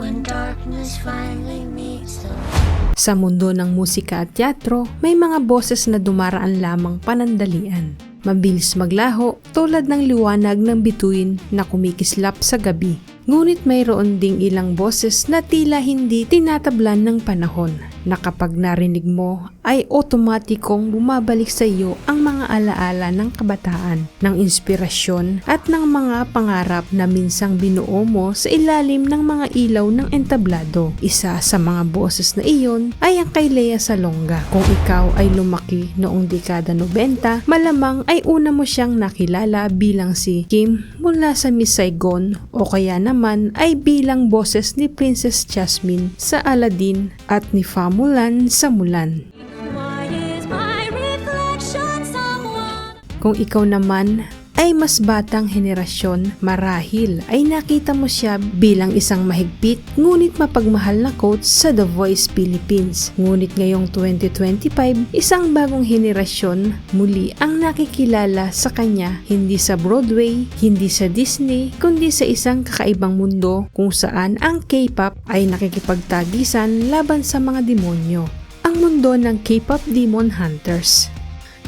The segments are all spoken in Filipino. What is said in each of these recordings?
When darkness finally meets the Sa mundo ng musika at teatro, may mga boses na dumaraan lamang panandalian. Mabilis maglaho tulad ng liwanag ng bituin na kumikislap sa gabi. Ngunit mayroon ding ilang boses na tila hindi tinatablan ng panahon na kapag narinig mo ay otomatikong bumabalik sa iyo ang mga alaala ng kabataan, ng inspirasyon at ng mga pangarap na minsang binuo mo sa ilalim ng mga ilaw ng entablado. Isa sa mga boses na iyon ay ang kay Lea Salonga. Kung ikaw ay lumaki noong dekada 90, malamang ay una mo siyang nakilala bilang si Kim mula sa Miss Saigon o kaya naman ay bilang boses ni Princess Jasmine sa Aladdin at ni Fa Mulan sa Mulan. Kung ikaw naman ay mas batang henerasyon, marahil ay nakita mo siya bilang isang mahigpit ngunit mapagmahal na coach sa The Voice Philippines. Ngunit ngayong 2025, isang bagong henerasyon muli ang nakikilala sa kanya hindi sa Broadway, hindi sa Disney, kundi sa isang kakaibang mundo kung saan ang K-pop ay nakikipagtagisan laban sa mga demonyo. Ang mundo ng K-pop Demon Hunters.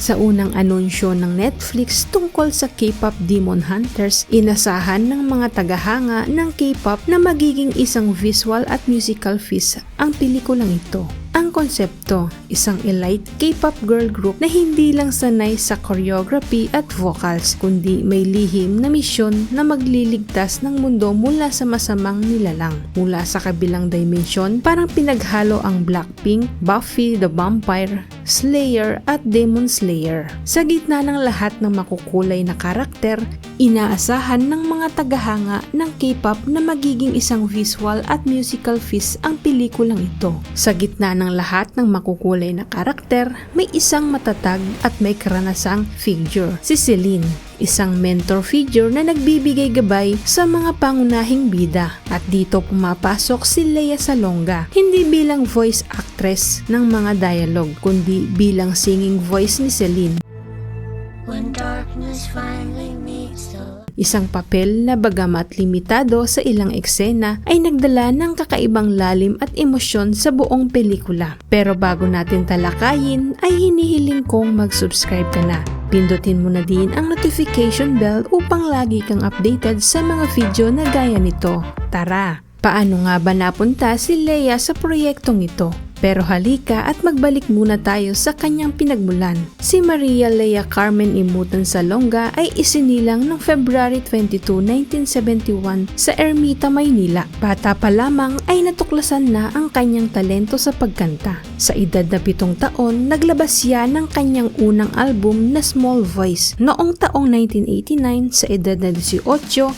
Sa unang anunsyo ng Netflix tungkol sa K-pop Demon Hunters, inasahan ng mga tagahanga ng K-pop na magiging isang visual at musical feast ang pelikulang ito. Ang konsepto, isang elite K-pop girl group na hindi lang sanay sa choreography at vocals, kundi may lihim na misyon na magliligtas ng mundo mula sa masamang nilalang. Mula sa kabilang dimension, parang pinaghalo ang Blackpink, Buffy the Vampire, Slayer at Demon Slayer. Sa gitna ng lahat ng makukulay na karakter, inaasahan ng mga tagahanga ng K-pop na magiging isang visual at musical feast ang pelikulang ito. Sa gitna ng lahat ng makukulay na karakter, may isang matatag at may karanasang figure, si Celine isang mentor figure na nagbibigay gabay sa mga pangunahing bida. At dito pumapasok si Lea Salonga, hindi bilang voice actress ng mga dialogue, kundi bilang singing voice ni Celine. When darkness finally meets Isang papel na bagamat limitado sa ilang eksena ay nagdala ng kakaibang lalim at emosyon sa buong pelikula. Pero bago natin talakayin ay hinihiling kong mag-subscribe ka na. Pindutin mo na din ang notification bell upang lagi kang updated sa mga video na gaya nito. Tara! Paano nga ba napunta si Leia sa proyektong ito? Pero halika at magbalik muna tayo sa kanyang pinagmulan. Si Maria Lea Carmen Imutan Salonga ay isinilang noong February 22, 1971 sa Ermita, Maynila. Bata pa lamang ay natuklasan na ang kanyang talento sa pagkanta. Sa edad na pitong taon, naglabas siya ng kanyang unang album na Small Voice. Noong taong 1989, sa edad na 18,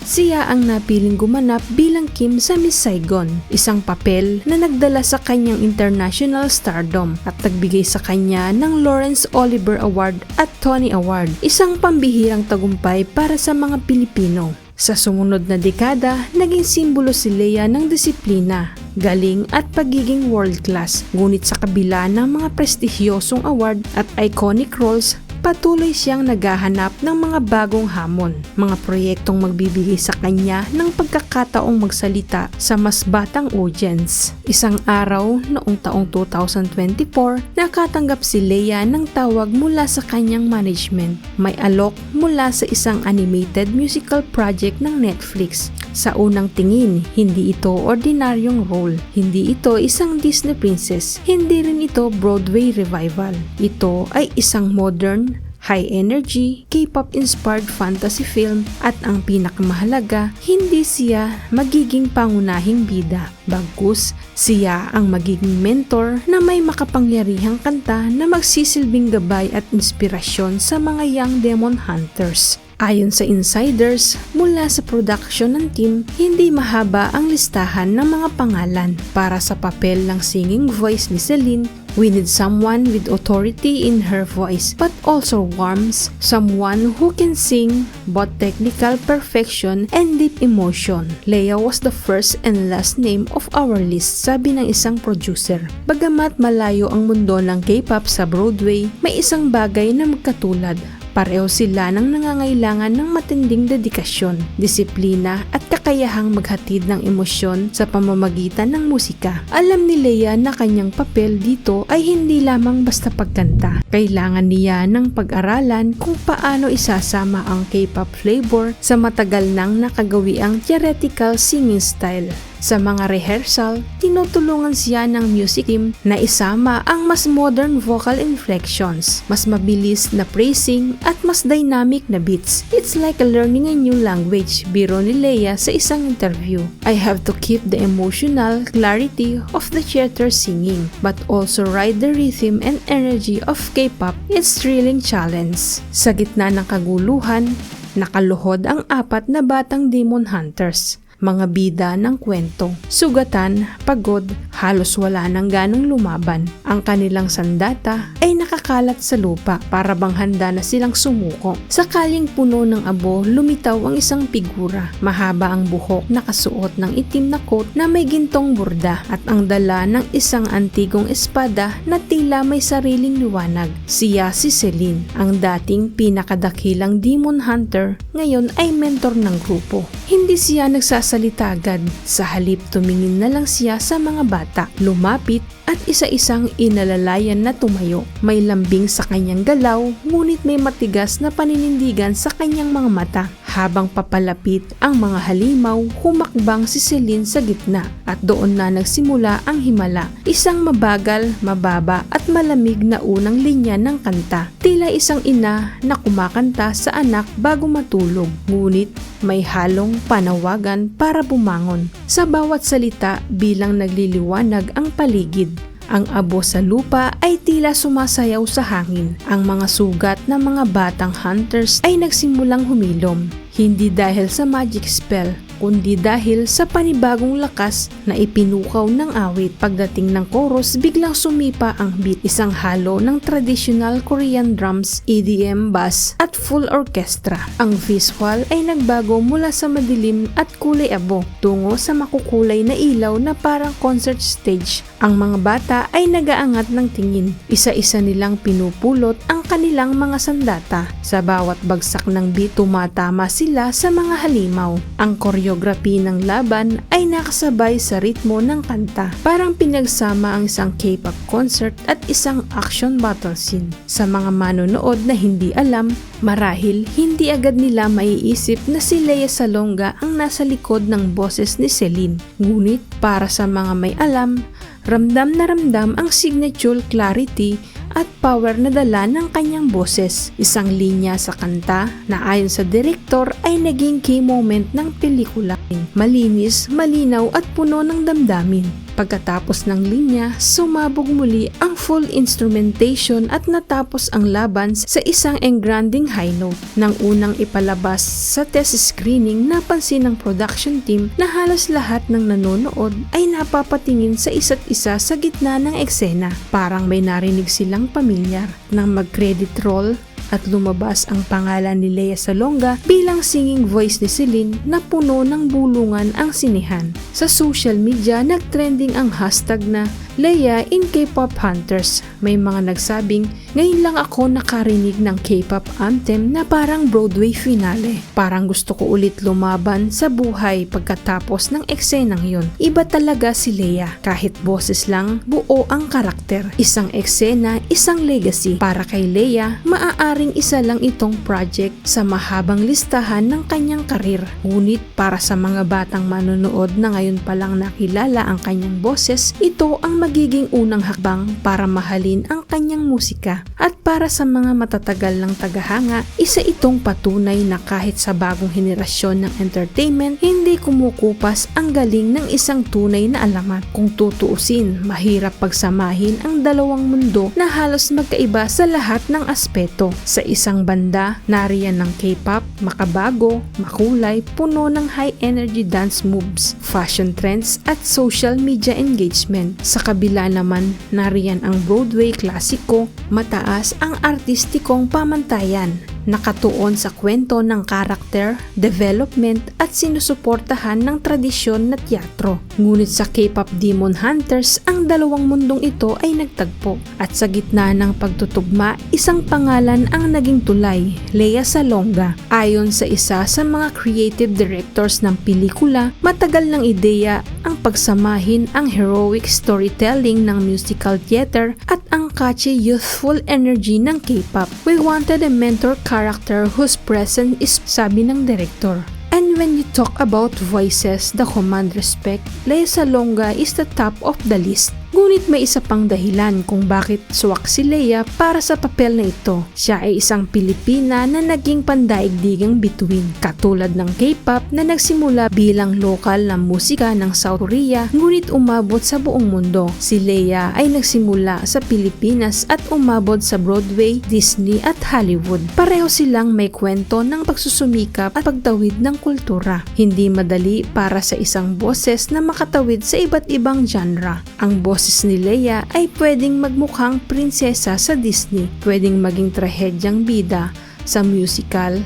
siya ang napiling gumanap bilang Kim sa Miss Saigon, isang papel na nagdala sa kanyang international stardom at nagbigay sa kanya ng Lawrence Oliver Award at Tony Award, isang pambihirang tagumpay para sa mga Pilipino. Sa sumunod na dekada, naging simbolo si Lea ng disiplina, galing at pagiging world class. Ngunit sa kabila ng mga prestigyosong award at iconic roles, patuloy siyang naghahanap ng mga bagong hamon, mga proyektong magbibigay sa kanya ng pagkakataong magsalita sa mas batang audience. Isang araw noong taong 2024, nakatanggap si Leia ng tawag mula sa kanyang management. May alok mula sa isang animated musical project ng Netflix. Sa unang tingin, hindi ito ordinaryong role. Hindi ito isang Disney princess. Hindi rin ito Broadway revival. Ito ay isang modern, high energy, K-pop inspired fantasy film at ang pinakamahalaga, hindi siya magiging pangunahing bida. Bagkus, siya ang magiging mentor na may makapangyarihang kanta na magsisilbing gabay at inspirasyon sa mga young demon hunters. Ayon sa insiders, mula sa production ng team, hindi mahaba ang listahan ng mga pangalan para sa papel ng singing voice ni Celine We need someone with authority in her voice but also warmth, someone who can sing both technical perfection and deep emotion. Leia was the first and last name of our list, sabi ng isang producer. Bagamat malayo ang mundo ng K-pop sa Broadway, may isang bagay na magkatulad Pareho sila ng nangangailangan ng matinding dedikasyon, disiplina at kakayahang maghatid ng emosyon sa pamamagitan ng musika. Alam ni Leia na kanyang papel dito ay hindi lamang basta pagkanta. Kailangan niya ng pag-aralan kung paano isasama ang K-pop flavor sa matagal nang nakagawiang theoretical singing style. Sa mga rehearsal, tinutulungan siya ng music team na isama ang mas modern vocal inflections, mas mabilis na phrasing at mas dynamic na beats. It's like learning a new language, biro ni Leia sa isang interview. I have to keep the emotional clarity of the theater singing, but also ride the rhythm and energy of K-pop. It's thrilling challenge. Sa gitna ng kaguluhan, nakaluhod ang apat na batang demon hunters mga bida ng kwento. Sugatan, pagod, halos wala nang ganong lumaban. Ang kanilang sandata ay nakakalat sa lupa para bang handa na silang sumuko. Sakaling puno ng abo, lumitaw ang isang figura. Mahaba ang buhok, nakasuot ng itim na coat na may gintong burda at ang dala ng isang antigong espada na tila may sariling liwanag. Siya si Celine, ang dating pinakadakilang demon hunter, ngayon ay mentor ng grupo. Hindi siya nagsasalita agad. Sa halip tumingin na lang siya sa mga bata, lumapit at isa-isang inalalayan na tumayo. May lambing sa kanyang galaw, ngunit may matigas na paninindigan sa kanyang mga mata. Habang papalapit ang mga halimaw, humakbang si Celine sa gitna at doon na nagsimula ang himala. Isang mabagal, mababa at malamig na unang linya ng kanta. Tila isang ina na kumakanta sa anak bago matulog. Ngunit may halong panawagan para bumangon. Sa bawat salita bilang nagliliwanag ang paligid. Ang abo sa lupa ay tila sumasayaw sa hangin. Ang mga sugat ng mga batang hunters ay nagsimulang humilom. Hindi dahil sa magic spell, kundi dahil sa panibagong lakas na ipinukaw ng awit. Pagdating ng chorus, biglang sumipa ang beat, isang halo ng traditional Korean drums, EDM bass at full orchestra. Ang visual ay nagbago mula sa madilim at kulay abo tungo sa makukulay na ilaw na parang concert stage. Ang mga bata ay nagaangat ng tingin. Isa-isa nilang pinupulot ang kanilang mga sandata. Sa bawat bagsak ng beat, tumatama sila sa mga halimaw. Ang choreography ng laban ay nakasabay sa ritmo ng kanta. Parang pinagsama ang isang K-pop concert at isang action battle scene. Sa mga manonood na hindi alam, marahil hindi agad nila maiisip na si Lea Salonga ang nasa likod ng boses ni Celine. Ngunit para sa mga may alam, ramdam na ramdam ang signature clarity at power na dala ng kanyang boses. Isang linya sa kanta na ayon sa direktor ay naging key moment ng pelikula. Malinis, malinaw at puno ng damdamin. Pagkatapos ng linya, sumabog muli ang full instrumentation at natapos ang laban sa isang engranding high note. Nang unang ipalabas sa test screening, napansin ng production team na halos lahat ng nanonood ay napapatingin sa isa't isa sa gitna ng eksena. Parang may narinig silang pamilyar. Nang mag-credit roll, at lumabas ang pangalan ni Lea Salonga bilang singing voice ni Celine na puno ng bulungan ang sinihan. Sa social media, nagtrending ang hashtag na Leia in K-pop Hunters. May mga nagsabing, ngayon lang ako nakarinig ng K-pop anthem na parang Broadway finale. Parang gusto ko ulit lumaban sa buhay pagkatapos ng eksenang yon. Iba talaga si Leia. Kahit boses lang, buo ang karakter. Isang eksena, isang legacy. Para kay Leia, maaaring isa lang itong project sa mahabang listahan ng kanyang karir. Ngunit para sa mga batang manonood na ngayon palang nakilala ang kanyang boses, ito ang magiging unang hakbang para mahalin ang kanyang musika. At para sa mga matatagal ng tagahanga, isa itong patunay na kahit sa bagong henerasyon ng entertainment, hindi kumukupas ang galing ng isang tunay na alamat. Kung tutuusin, mahirap pagsamahin ang dalawang mundo na halos magkaiba sa lahat ng aspeto. Sa isang banda, nariyan ng K-pop, makabago, makulay, puno ng high energy dance moves, fashion trends at social media engagement. Sa kabila naman, nariyan ang Broadway klasiko, mataas ang artistikong pamantayan, nakatuon sa kwento ng karakter, development at sinusuportahan ng tradisyon na teatro. Ngunit sa K-pop Demon Hunters, ang dalawang mundong ito ay nagtagpo at sa gitna ng pagtutugma, isang pangalan ang naging tulay, Lea Salonga. Ayon sa isa sa mga creative directors ng pelikula, matagal ng ideya ang pagsamahin ang heroic storytelling ng musical theater at ang catchy youthful energy ng K-pop. We wanted a mentor character whose presence is sabi ng director. And when you talk about voices, the command respect, Lea Salonga is the top of the list. Ngunit may isa pang dahilan kung bakit swak si Leia para sa papel na ito. Siya ay isang Pilipina na naging pandaigdigang bituin. Katulad ng K-pop na nagsimula bilang lokal na musika ng South Korea ngunit umabot sa buong mundo. Si Leia ay nagsimula sa Pilipinas at umabot sa Broadway, Disney at Hollywood. Pareho silang may kwento ng pagsusumikap at pagtawid ng kultura. Hindi madali para sa isang boses na makatawid sa iba't ibang genre. Ang boses ni Leia ay pwedeng magmukhang prinsesa sa Disney, pwedeng maging trahedyang bida sa musical,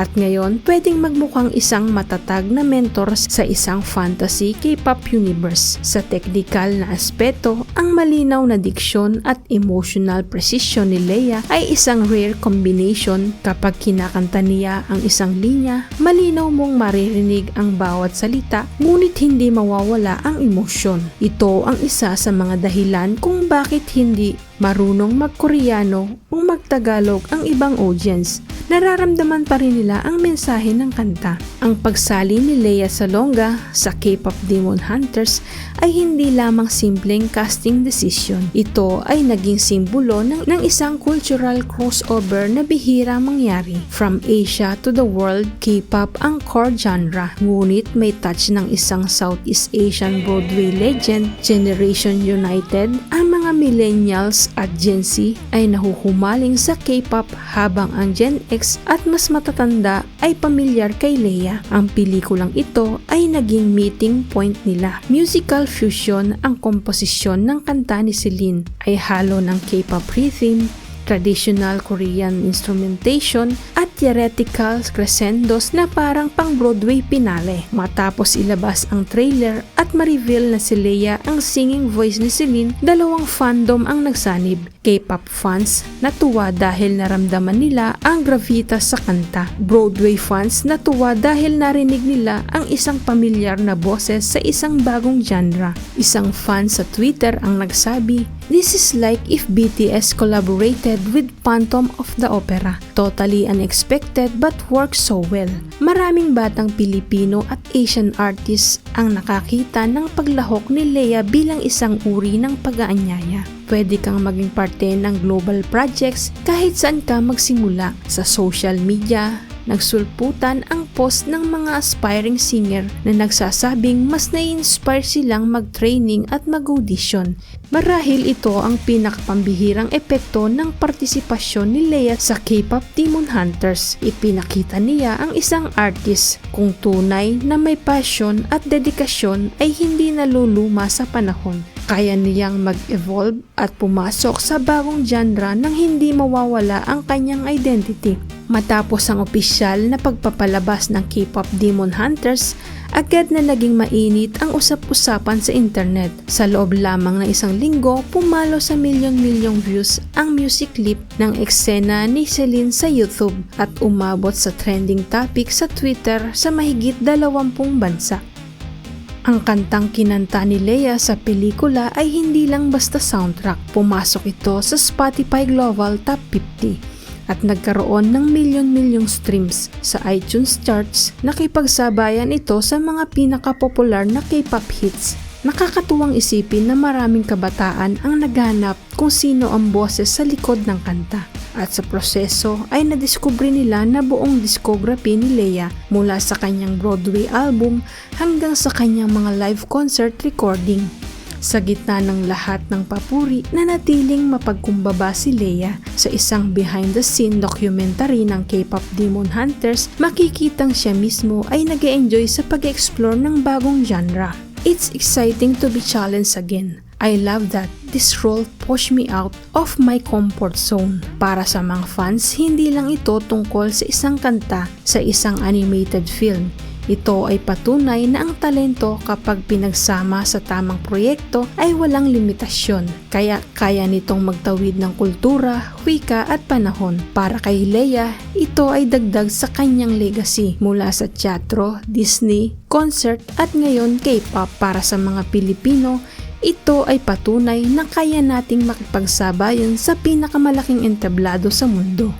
at ngayon pwedeng magmukhang isang matatag na mentor sa isang fantasy K-pop universe. Sa technical na aspeto, ang malinaw na diksyon at emotional precision ni Leia ay isang rare combination kapag kinakanta niya ang isang linya, malinaw mong maririnig ang bawat salita ngunit hindi mawawala ang emosyon. Ito ang isa sa mga dahilan kung bakit hindi marunong magkoreano o magtagalog ang ibang audience nararamdaman pa rin nila ang mensahe ng kanta. Ang pagsali ni Lea Salonga sa K-pop Demon Hunters ay hindi lamang simpleng casting decision. Ito ay naging simbolo ng, ng isang cultural crossover na bihira mangyari. From Asia to the world, K-pop ang core genre. Ngunit may touch ng isang Southeast Asian Broadway legend, Generation United, ang mga millennials at Gen Z ay nahuhumaling sa K-pop habang ang Gen X at mas matatanda ay pamilyar kay Leia. Ang pelikulang ito ay naging meeting point nila. Musical fusion ang komposisyon ng kanta ni Celine ay halo ng K-pop rhythm, traditional Korean instrumentation at theatrical crescendos na parang pang Broadway pinale. Matapos ilabas ang trailer at ma-reveal na si Leia ang singing voice ni Celine, dalawang fandom ang nagsanib. K-pop fans natuwa dahil naramdaman nila ang gravitas sa kanta. Broadway fans natuwa dahil narinig nila ang isang pamilyar na boses sa isang bagong genre. Isang fan sa Twitter ang nagsabi, This is like if BTS collaborated with Phantom of the Opera. Totally unexpected but works so well. Maraming batang Pilipino at Asian artists ang nakakita ng paglahok ni Leia bilang isang uri ng pag-aanyaya. Pwede kang maging parte ng global projects kahit saan ka magsimula sa social media, nagsulputan ang post ng mga aspiring singer na nagsasabing mas na-inspire silang mag-training at mag-audition. Marahil ito ang pinakapambihirang epekto ng partisipasyon ni Leia sa K-pop Demon Hunters. Ipinakita niya ang isang artist kung tunay na may passion at dedikasyon ay hindi naluluma sa panahon. Kaya niyang mag-evolve at pumasok sa bagong genre nang hindi mawawala ang kanyang identity. Matapos ang opisyal na pagpapalabas ng K-pop Demon Hunters, agad na naging mainit ang usap-usapan sa internet. Sa loob lamang ng isang linggo, pumalo sa milyon-milyong views ang music clip ng eksena ni Celine sa YouTube at umabot sa trending topic sa Twitter sa mahigit 20 bansa. Ang kantang kinanta ni Leia sa pelikula ay hindi lang basta soundtrack. Pumasok ito sa Spotify Global Top 50 at nagkaroon ng milyon-milyong streams sa iTunes charts. Nakipagsabayan ito sa mga pinakapopular na K-pop hits. Nakakatuwang isipin na maraming kabataan ang naghanap kung sino ang boses sa likod ng kanta. At sa proseso ay nadiskubre nila na buong discography ni Leia mula sa kanyang Broadway album hanggang sa kanyang mga live concert recording. Sa gitna ng lahat ng papuri, nanatiling mapagkumbaba si Leia sa isang behind-the-scene documentary ng K-pop Demon Hunters, makikitang siya mismo ay nag enjoy sa pag-explore ng bagong genre. It's exciting to be challenged again. I love that this role pushed me out of my comfort zone. Para sa mga fans, hindi lang ito tungkol sa isang kanta sa isang animated film. Ito ay patunay na ang talento kapag pinagsama sa tamang proyekto ay walang limitasyon. Kaya kaya nitong magtawid ng kultura, wika at panahon. Para kay Leia, ito ay dagdag sa kanyang legacy mula sa teatro, Disney, concert at ngayon K-pop para sa mga Pilipino ito ay patunay na kaya nating makipagsabayan sa pinakamalaking entablado sa mundo.